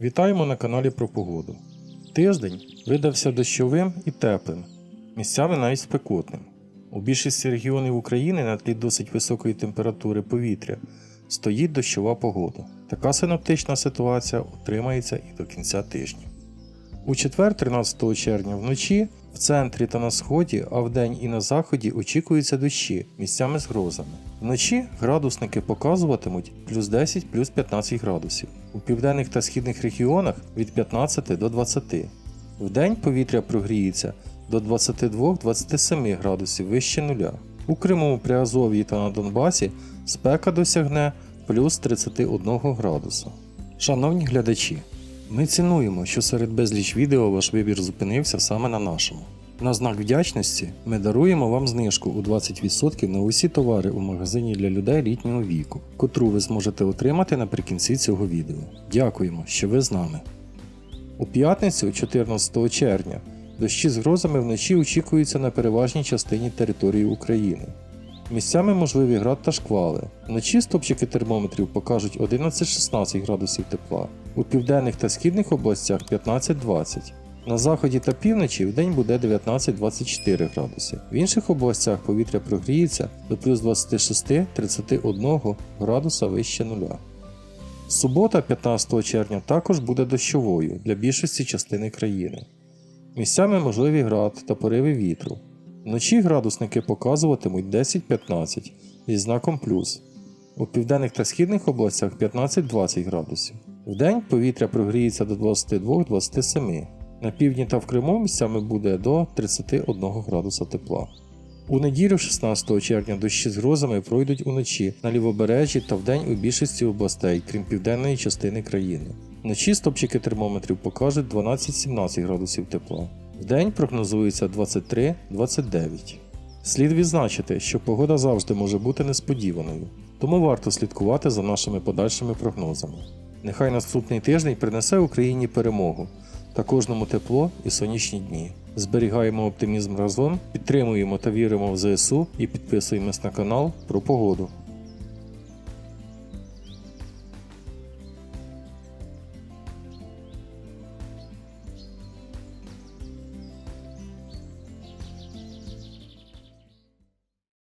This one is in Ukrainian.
Вітаємо на каналі про погоду. Тиждень видався дощовим і теплим, місцями навіть спекотним. У більшості регіонів України на тлі досить високої температури повітря стоїть дощова погода. Така синоптична ситуація отримається і до кінця тижня. У четвер, 13 червня, вночі в центрі та на сході, а вдень і на заході очікуються дощі місцями з грозами. Вночі градусники показуватимуть плюс 10 плюс 15 градусів. У південних та східних регіонах від 15 до 20. Вдень повітря прогріється до 22-27 градусів вище нуля. У Криму, Приазов'ї та на Донбасі спека досягне плюс 31 градуса. Шановні глядачі, ми цінуємо, що серед безліч відео ваш вибір зупинився саме на нашому. На знак вдячності ми даруємо вам знижку у 20% на усі товари у магазині для людей літнього віку, котру ви зможете отримати наприкінці цього відео. Дякуємо, що ви з нами. У п'ятницю, 14 червня, дощі з грозами вночі очікуються на переважній частині території України. Місцями можливі град та шквали. Вночі стопчики термометрів покажуть 11-16 градусів тепла, у південних та східних областях 15-20. На заході та півночі в день буде 19-24 градуси. В інших областях повітря прогріється до плюс 26-31 градуса вище нуля. Субота, 15 червня, також буде дощовою для більшості частини країни. Місцями можливі град та пориви вітру. Вночі градусники показуватимуть 10-15 зі знаком плюс. У південних та східних областях 15-20 градусів. Вдень повітря прогріється до 22-27. На півдні та в Криму місцями буде до 31 градуса тепла. У неділю 16 червня дощі з грозами пройдуть уночі на лівобережжі та вдень у більшості областей, крім південної частини країни. Вночі стопчики термометрів покажуть 12-17 градусів тепла. Вдень прогнозується 23-29. Слід відзначити, що погода завжди може бути несподіваною, тому варто слідкувати за нашими подальшими прогнозами. Нехай наступний тиждень принесе Україні перемогу та кожному тепло і сонячні дні. Зберігаємо оптимізм разом, підтримуємо та віримо в ЗСУ і підписуємось на канал про погоду.